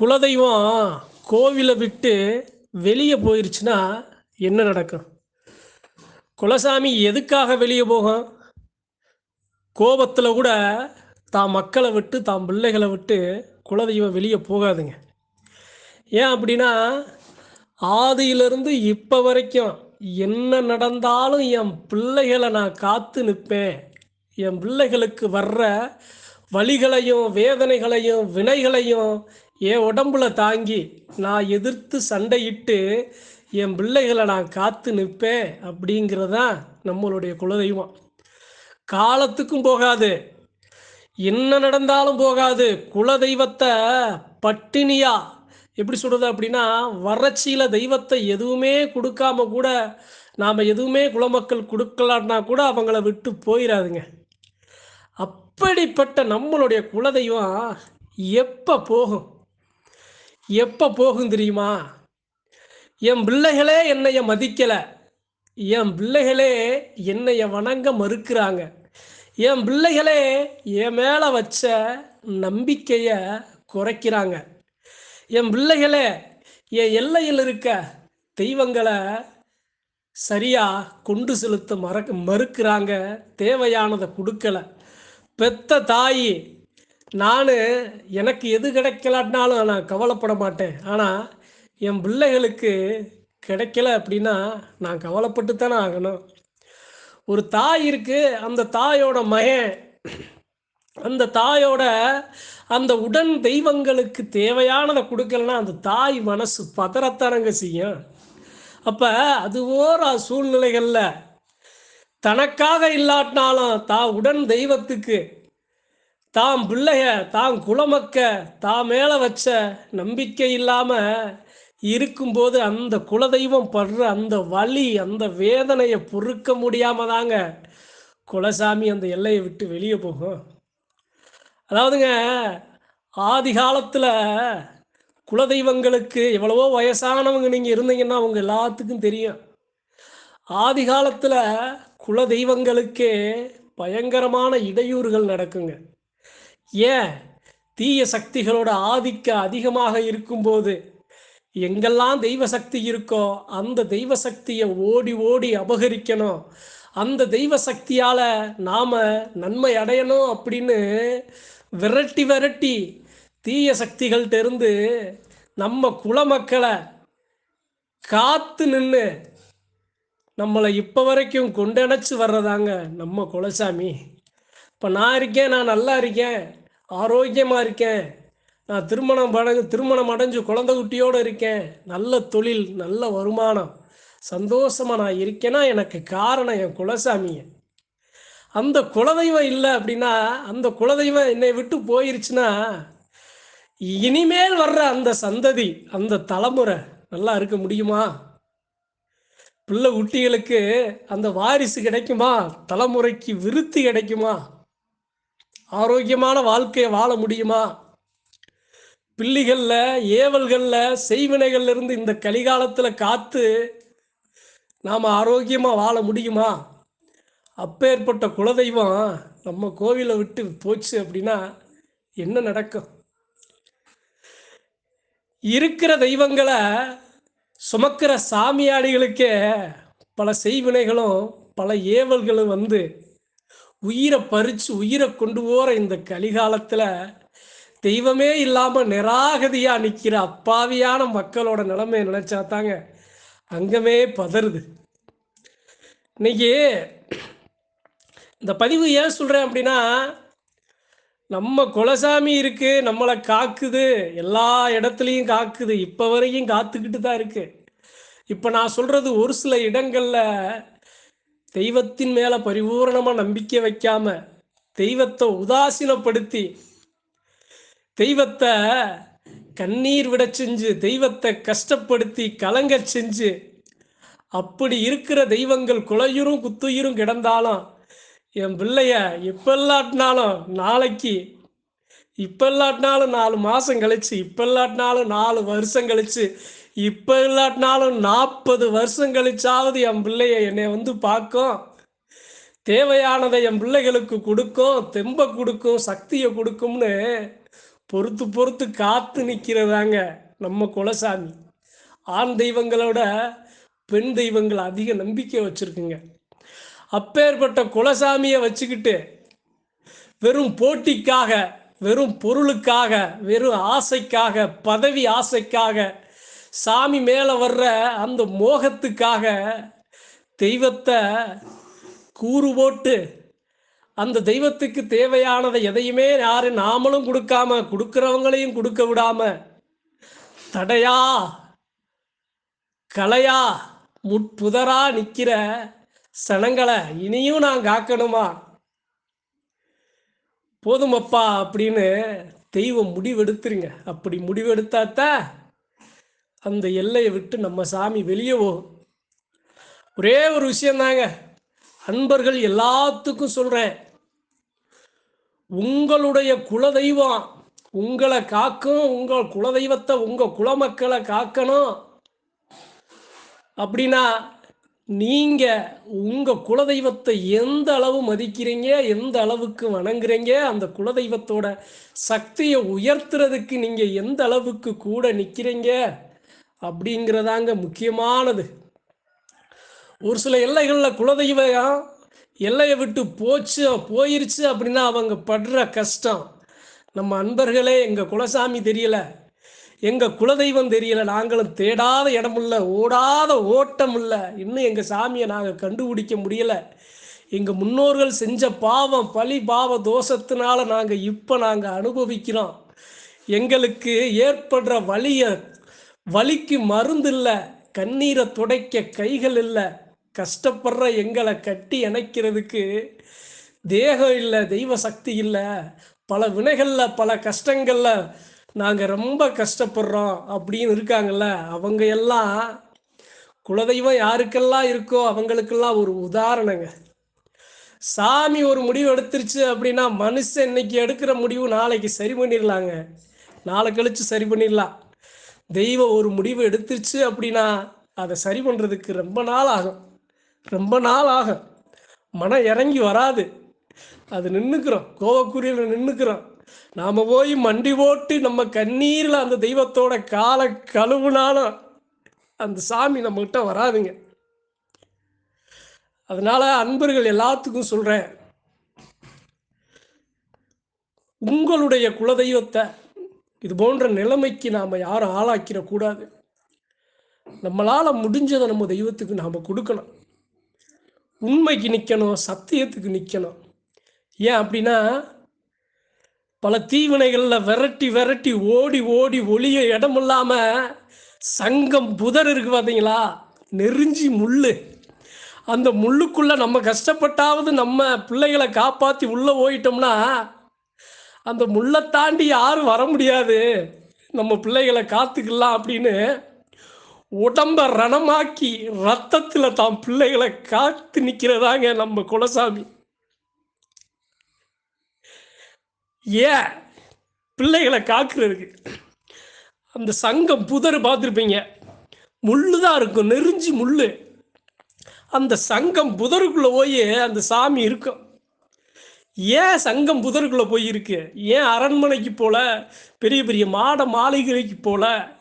குலதெய்வம் கோவிலை விட்டு வெளியே போயிருச்சுன்னா என்ன நடக்கும்? குலசாமி எதுக்காக வெளியே போகும்? கோபத்தில் கூட தான் மக்களை விட்டு தான் பிள்ளைகளை விட்டு குலதெய்வம் வெளியே போகாதுங்க. ஏன் அப்படின்னா ஆதியிலிருந்து இப்போ வரைக்கும் என்ன நடந்தாலும் என் பிள்ளைகளை நான் காத்து நிற்பேன். என் பிள்ளைகளுக்கு வர்ற வழிகளையும் வேதனைகளையும் வினைகளையும் என் உடம்புல தாங்கி நான் எதிர்த்து சண்டையிட்டு என் பிள்ளைகளை நான் காத்து நிற்பேன் அப்படிங்கிறதான் நம்மளுடைய குலதெய்வம். காலத்துக்கும் போகாது என்ன நடந்தாலும் போகாது. குலதெய்வத்தை பட்டினியா எப்படி சொல்கிறது அப்படின்னா வறட்சியில் தெய்வத்தை எதுவுமே கொடுக்காம கூட நாம் எதுவுமே குலமக்கள் கொடுக்கலான்னா கூட அவங்கள விட்டு போயிடாதுங்க அப்படிப்பட்ட நம்மளுடைய குலதெய்வம் எப்போ போகும்? எப்போ போகும் தெரியுமா? என் பிள்ளைகளே என்னைய மதிக்கலை. என் பிள்ளைகளே என்னைய வணங்க மறுக்கிறாங்க. என் பிள்ளைகளே என் மேலே வச்ச நம்பிக்கையை குறைக்கிறாங்க. என் பிள்ளைகளே என் எல்லையில் இருக்க தெய்வங்களை சரியாக கொண்டு செலுத்த மறக்க மறுக்கிறாங்க. தேவையானதை கொடுக்கல. பெத்த தாயி நான் எனக்கு எது கிடைக்கலாட்டினாலும் நான் கவலைப்பட மாட்டேன். ஆனால் என் பிள்ளைகளுக்கு கிடைக்கல அப்படின்னா நான் கவலைப்பட்டு தானே ஆகணும். ஒரு தாய் இருக்கு அந்த தாயோட மகன் அந்த தாயோட அந்த உடன் தெய்வங்களுக்கு தேவையானதை கொடுக்கலன்னா அந்த தாய் மனசு பதறத்தானங்க செய்யும். அப்போ அது ஓர சூழ்நிலைகளில் தனக்காக இல்லாட்டினாலும் தா உடன் தெய்வத்துக்கு தாம் பிள்ளைய தாம் குலமக்க தான் மேலே வச்ச நம்பிக்கை இல்லாமல் இருக்கும்போது அந்த குலதெய்வம் படுற அந்த வலி அந்த வேதனையை பொறுக்க முடியாம தாங்க குலசாமி அந்த எல்லையை விட்டு வெளியே போகும். அதாவதுங்க ஆதி காலத்தில் குலதெய்வங்களுக்கு எவ்வளவோ வயசானவங்க நீங்கள் இருந்தீங்கன்னா அவங்க எல்லாத்துக்கும் தெரியும். ஆதி காலத்தில் குலதெய்வங்களுக்கே பயங்கரமான இடையூறுகள் நடக்குங்க. ஏன்? தீய சக்திகளோட ஆதிக்கம் அதிகமாக இருக்கும்போது எங்கெல்லாம் தெய்வ சக்தி இருக்கோ அந்த தெய்வ சக்தியை ஓடி ஓடி அபகரிக்கணும். அந்த தெய்வ சக்தியால் நாம் நன்மை அடையணும் அப்படின்னு விரட்டி விரட்டி தீய சக்திகள்கிட்ட இருந்து நம்ம குலமக்களை காத்து நின்று நம்மளை இப்போ வரைக்கும் கொண்டணைச்சு வர்றதாங்க நம்ம குலசாமி. இப்போ நான் இருக்கேன் நான் நல்லா இருக்கேன். ஆரோக்கியமாக இருக்கேன். நான் திருமணம் படகு திருமணம் அடைஞ்சு குழந்தை குட்டியோடு இருக்கேன். நல்ல தொழில் நல்ல வருமானம். சந்தோஷமாக நான் இருக்கேன்னா எனக்கு காரணம் என் குலசாமியை. அந்த குலதெய்வம் இல்லை அப்படின்னா அந்த குலதெய்வம் என்னை விட்டு போயிருச்சுன்னா இனிமேல் வர்ற அந்த சந்ததி அந்த தலைமுறை நல்லா இருக்க முடியுமா? பிள்ளை குட்டிகளுக்கு அந்த வாரிசு கிடைக்குமா? தலைமுறைக்கு விருத்தி கிடைக்குமா? ஆரோக்கியமான வாழ்க்கையை வாழ முடியுமா? பிள்ளிகளில் ஏவல்களில் செய்வினைகள்லேருந்து இந்த கலிகாலத்தில் காத்து நாம் ஆரோக்கியமாக வாழ முடியுமா? அப்பேற்பட்ட குலதெய்வம் நம்ம கோவிலை விட்டு போச்சு அப்படின்னா என்ன நடக்கும்? இருக்கிற தெய்வங்களை சுமக்கிற சாமியாடிகளுக்கே பல செய்வினைகளும் பல ஏவல்களும் வந்து உயிரை பறித்து உயிரை கொண்டு போகிற இந்த கலிகாலத்தில் தெய்வமே இல்லாமல் நிராகதியாக நிற்கிற அப்பாவியான மக்களோட நிலைமையை நினச்சா தாங்க அங்கமே பதறுது. இன்னைக்கு இந்த பதிவு ஏன் சொல்கிறேன் அப்படின்னா நம்ம குலசாமி இருக்குது நம்மளை காக்குது எல்லா இடத்துலையும் காக்குது இப்போ வரைக்கும் காத்துக்கிட்டு தான் இருக்குது இப்போ நான் சொல்கிறது ஒரு சில இடங்களில் தெய்வத்தின் மேலே பரிபூரணமாக நம்பிக்கை வைக்காம தெய்வத்தை உதாசீனப்படுத்தி தெய்வத்தை கண்ணீர் விட செஞ்சு தெய்வத்தை கஷ்டப்படுத்தி கலங்க செஞ்சு அப்படி இருக்கிற தெய்வங்கள் குலையுறும் குத்துயிரும் கிடந்தாலும் என் பிள்ளைய இப்பெல்லாட்டினாலும் நாளைக்கு இப்போ இல்லாட்டினாலும் நாலு மாதம் கழிச்சு இப்பெல்லாட்டினாலும் நாலு வருஷம் கழிச்சு இப்போ இல்லாட்டினாலும் நாற்பது வருஷம் கழிச்சாவது என் பிள்ளைய என்னை வந்து பார்க்கும். தேவையானதை என் பிள்ளைகளுக்கு கொடுக்கும் தெம்பை கொடுக்கும் சக்தியை கொடுக்கும்னு பொறுத்து பொறுத்து காத்து நிற்கிறதாங்க நம்ம குலசாமி. ஆண் தெய்வங்களோட பெண் தெய்வங்கள் அதிக நம்பிக்கை வச்சுருக்குங்க. அப்பேற்பட்ட குலசாமியை வச்சுக்கிட்டு வெறும் போட்டிக்காக வெறும் பொருளுக்காக வெறும் ஆசைக்காக பதவி ஆசைக்காக சாமி மேலே வர்ற அந்த மோகத்துக்காக தெய்வத்தை கூறு போட்டு அந்த தெய்வத்துக்கு தேவையானதை எதையுமே யாரும் நாமளும் கொடுக்காம கொடுக்குறவங்களையும் கொடுக்க விடாம தடையா கலையா முட்புதரா நிற்கிற சனங்களை இனியும் நான் காக்கணுமா? போதுமப்பா அப்படின்னு தெய்வம் முடிவெடுத்துருங்க. அப்படி முடிவெடுத்தாத்தான் அந்த எல்லையை விட்டு நம்ம சாமி வெளியே போகும். ஒரே ஒரு விஷயந்தாங்க. அன்பர்கள் எல்லாத்துக்கும் சொல்கிறேன் உங்களுடைய குலதெய்வம் உங்களை காக்கும் உங்கள் குலதெய்வத்தை உங்கள் குலமக்களை காக்கணும். அப்படின்னா நீங்கள் உங்கள் குலதெய்வத்தை எந்த அளவு மதிக்கிறீங்க எந்த அளவுக்கு வணங்குறீங்க அந்த குலதெய்வத்தோட சக்தியை உயர்த்துறதுக்கு நீங்கள் எந்த அளவுக்கு கூட நிற்கிறீங்க அப்படிங்கிறதாங்க முக்கியமானது. ஒரு சில எல்லைகளில் குலதெய்வம் எல்லையை விட்டு போச்சு போயிருச்சு அப்படின்னா அவங்க படுற கஷ்டம். நம்ம அன்பர்களே எங்கள் குலசாமி தெரியல எங்கள் குலதெய்வம் தெரியல நாங்களும் தேடாத இடம் இல்லை ஓடாத ஓட்டம் இல்லை இன்னும் எங்கள் சாமியை நாங்கள் கண்டுபிடிக்க முடியலை. எங்கள் முன்னோர்கள் செஞ்ச பாவம் பழி பாவ தோஷத்தினால நாங்கள் இப்போ நாங்கள் அனுபவிக்கிறோம். எங்களுக்கு ஏற்படுற வழியை வலிக்கு மருந்து இல்லை கண்ணீரை துடைக்க கைகள் இல்லை கஷ்டப்படுற எங்களை கட்டி இணைக்கிறதுக்கு தேகம் இல்லை தெய்வ சக்தி இல்லை. பல வினைகளில் பல கஷ்டங்களில் நாங்கள் ரொம்ப கஷ்டப்படுறோம் அப்படின்னு இருக்காங்கல்ல அவங்க எல்லாம் குலதெய்வம் யாருக்கெல்லாம் இருக்கோ அவங்களுக்கெல்லாம் ஒரு உதாரணங்க. சாமி ஒரு முடிவு எடுத்துருச்சு அப்படின்னா மனுஷன் இன்னைக்கு எடுக்கிற முடிவு நாளைக்கு சரி பண்ணிடலாங்க நாளை கழிச்சு சரி பண்ணிடலாம் தெய்வம் ஒரு முடிவு எடுத்துருச்சு அப்படின்னா அதை சரி பண்ணுறதுக்கு ரொம்ப நாள் ஆகும். ரொம்ப நாள் ஆகும். மனம் இறங்கி வராது. அது நின்றுக்கிறோம் கோவக்குரியில் நின்றுக்கிறோம் நாம் போய் மண்டி போட்டு நம்ம கண்ணீரில் அந்த தெய்வத்தோட காலை கழுவுனாலும் அந்த சாமி நம்மகிட்ட வராதுங்க. அதனால் அன்பர்கள் எல்லாத்துக்கும் சொல்கிறேன் உங்களுடைய குலதெய்வத்தை இது போன்ற நிலைமைக்கு நாம் யாரும் ஆளாக்கிடக்கூடாது நம்மளால் முடிஞ்சதை நம்ம தெய்வத்துக்கு நாம் கொடுக்கணும். உண்மைக்கு நிற்கணும் சத்தியத்துக்கு நிற்கணும் ஏன் அப்படின்னா பல தீவினைகளில் விரட்டி விரட்டி ஓடி ஓடி ஒளிய இடம் இல்லாமல் சங்கம் புதர் இருக்கு பார்த்தீங்களா நெருஞ்சி முள் அந்த முள்ளுக்குள்ளே நம்ம கஷ்டப்பட்டாவது நம்ம பிள்ளைகளை காப்பாற்றி உள்ளே போயிட்டோம்னா அந்த முள்ளை தாண்டி யாரும் வர முடியாது. நம்ம பிள்ளைகளை காத்துக்கலாம் அப்படின்னு உடம்ப ரணமாக்கி ரத்தத்தில் தான் பிள்ளைகளை காத்து நிற்கிறதாங்க நம்ம குலசாமி. ஏன்? பிள்ளைகளை காக்குறதுக்கு. அந்த சங்கம் புதர் பார்த்துருப்பீங்க. முள்ளு தான் இருக்கும் நெருஞ்சி முள்ளு. அந்த சங்கம் புதருக்குள்ளே போய் அந்த சாமி இருக்கும். ஏன் சங்கம் புதருக்குள்ளே போயிருக்கு? ஏன் அரண்மனைக்கு போல? பெரிய பெரிய மாட மாளிகைக்கு போல?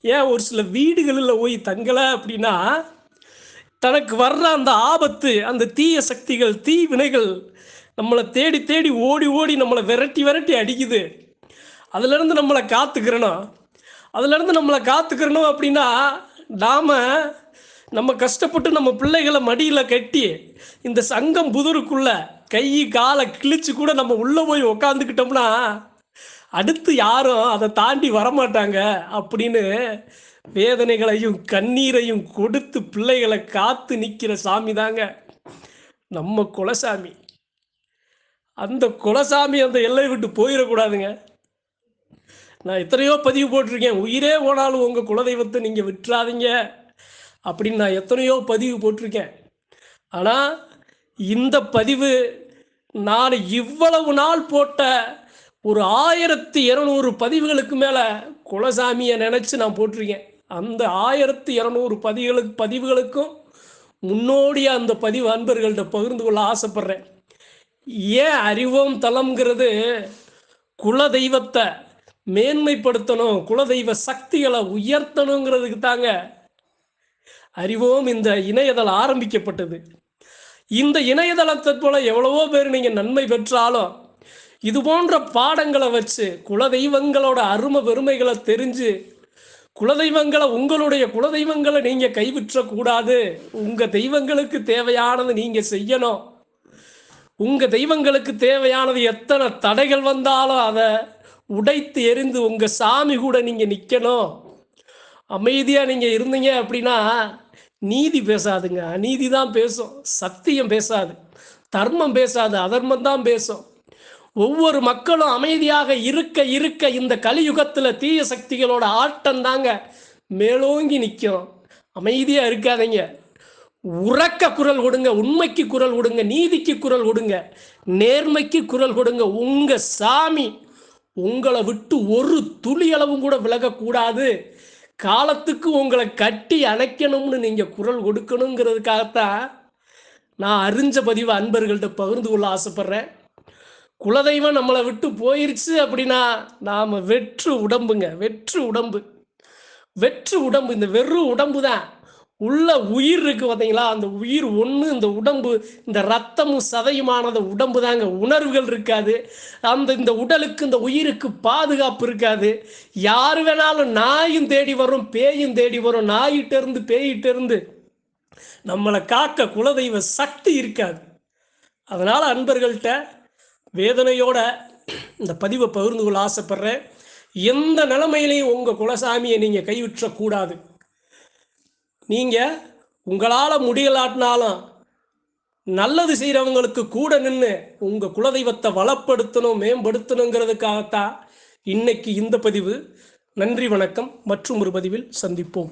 ஏன் ஒரு சில வீடுகளில் போய் தங்கலை அப்படின்னா தனக்கு வர்ற அந்த ஆபத்து அந்த தீய சக்திகள் தீ வினைகள் நம்மளை தேடி தேடி ஓடி ஓடி நம்மளை விரட்டி விரட்டி அடிக்குது. அதுலேருந்து நம்மளை காத்துக்கிறணும். அதுலேருந்து நம்மளை காத்துக்கிறணும் அப்படின்னா நாம் நம்ம கஷ்டப்பட்டு நம்ம பிள்ளைகளை மடியில் கட்டி இந்த சங்கம் புதருக்குள்ள கை காலை கிழிச்சு கூட நம்ம உள்ளே போய் உக்காந்துக்கிட்டோம்னா அடுத்து யாரும் அதை தாண்டி வரமாட்டாங்க அப்படின்னு வேதனைகளையும் கண்ணீரையும் கொடுத்து பிள்ளைகளை காத்து நிற்கிற சாமி தாங்க நம்ம குலசாமி. அந்த குலசாமி அந்த எல்லை விட்டு போயிடக்கூடாதுங்க. நான் எத்தனையோ பதிவு போட்டிருக்கேன். உயிரே போனாலும் உங்கள் குலதெய்வத்தை நீங்கள் விட்டுறாதீங்க. அப்படின்னு நான் எத்தனையோ பதிவு போட்டிருக்கேன். ஆனால் இந்த பதிவு நான் இவ்வளவு நாள் போட்ட ஒரு ஆயிரத்தி இரநூறு பதிவுகளுக்கு மேலே குலசாமியை நினச்சி நான் போட்டிருக்கேன். அந்த ஆயிரத்தி இரநூறு பதிவுகளுக்கு பதிவுகளுக்கும் முன்னோடியாக அந்த பதிவு அன்பர்கள்ட்ட பகிர்ந்து கொள்ள ஆசைப்பட்றேன். ஏன் அறிவோம் தலம்ங்கிறது குல தெய்வத்தை மேன்மைப்படுத்தணும் குலதெய்வ சக்திகளை உயர்த்தணுங்கிறதுக்கு தாங்க அறிவோம் இந்த இணையதளம் ஆரம்பிக்கப்பட்டது. இந்த இணையதளத்தை போல எவ்வளவோ பேர் நீங்கள் நன்மை பெற்றாலும் இது போன்ற பாடங்களை வச்சு குலதெய்வங்களோட அருமை பெருமைகளை தெரிஞ்சு குலதெய்வங்களை உங்களுடைய குலதெய்வங்களை நீங்கள் கைவிற்றக்கூடாது. உங்கள் தெய்வங்களுக்கு தேவையானது நீங்கள் செய்யணும். உங்கள் தெய்வங்களுக்கு தேவையானது எத்தனை தடைகள் வந்தாலும் அதை உடைத்து எரிந்து உங்கள் சாமி கூட நீங்கள் நிற்கணும் அமைதியாக நீங்கள் இருந்தீங்க அப்படின்னா நீதி பேசாதுங்க. அநீதி தான் பேசும். சத்தியம் பேசாது. தர்மம் பேசாது. அதர்மம் தான் பேசும். ஒவ்வொரு மக்களும் அமைதியாக இருக்க இருக்க இந்த கலியுகத்தில் தீய சக்திகளோட ஆட்டம் தாங்க மேலோங்கி நிற்கும் அமைதியாக இருக்காதீங்க. உறக்க குரல் கொடுங்க. உண்மைக்கு குரல் கொடுங்க. நீதிக்கு குரல் கொடுங்க. நேர்மைக்கு குரல் கொடுங்க. உங்கள் சாமி உங்களை விட்டு ஒரு துளி அளவும் கூட விலகக்கூடாது. காலத்துக்கு உங்களை கட்டி அணைக்கணும்னு நீங்கள் குரல் கொடுக்கணுங்கிறதுக்காகத்தான் நான் அறிஞ்ச பதிவு அன்பர்கள்ட்ட பகிர்ந்து கொள்ள ஆசைப்பட்றேன். குலதெய்வம் நம்மளை விட்டு போயிருச்சு அப்படின்னா நாம் வெற்று உடம்புங்க வெற்று உடம்பு. வெற்று உடம்பு இந்த வெறும் உடம்பு தான் உள்ள உயிர் இருக்கு பார்த்தீங்களா? அந்த உயிர் ஒன்று இந்த உடம்பு இந்த ரத்தமும் சதையுமானது உடம்பு தாங்க. உணர்வுகள் இருக்காது. அந்த இந்த உடலுக்கு இந்த உயிருக்கு பாதுகாப்பு இருக்காது. யார் வேணாலும் நாயும் தேடி வரும் பேயும் தேடி வரும் நாயிட்டேருந்து பேயிட்டேருந்து நம்மளை காக்க குலதெய்வ சக்தி இருக்காது. அதனால் அன்பர்கள்ட்ட வேதனையோட இந்த பதிவை பகிர்ந்து கொள்ள ஆசைப்படுறேன். எந்த நிலைமையிலையும் உங்கள் குலசாமியை நீங்கள் கைவிற்றக்கூடாது நீங்கள் உங்களால் முடியலாட்டினாலும் நல்லது செய்கிறவங்களுக்கு கூட நின்று உங்கள் குலதெய்வத்தை வளப்படுத்தணும் மேம்படுத்தணுங்கிறதுக்காகத்தான் இன்னைக்கு இந்த பதிவு. நன்றி வணக்கம். மற்றும் ஒரு பதிவில் சந்திப்போம்.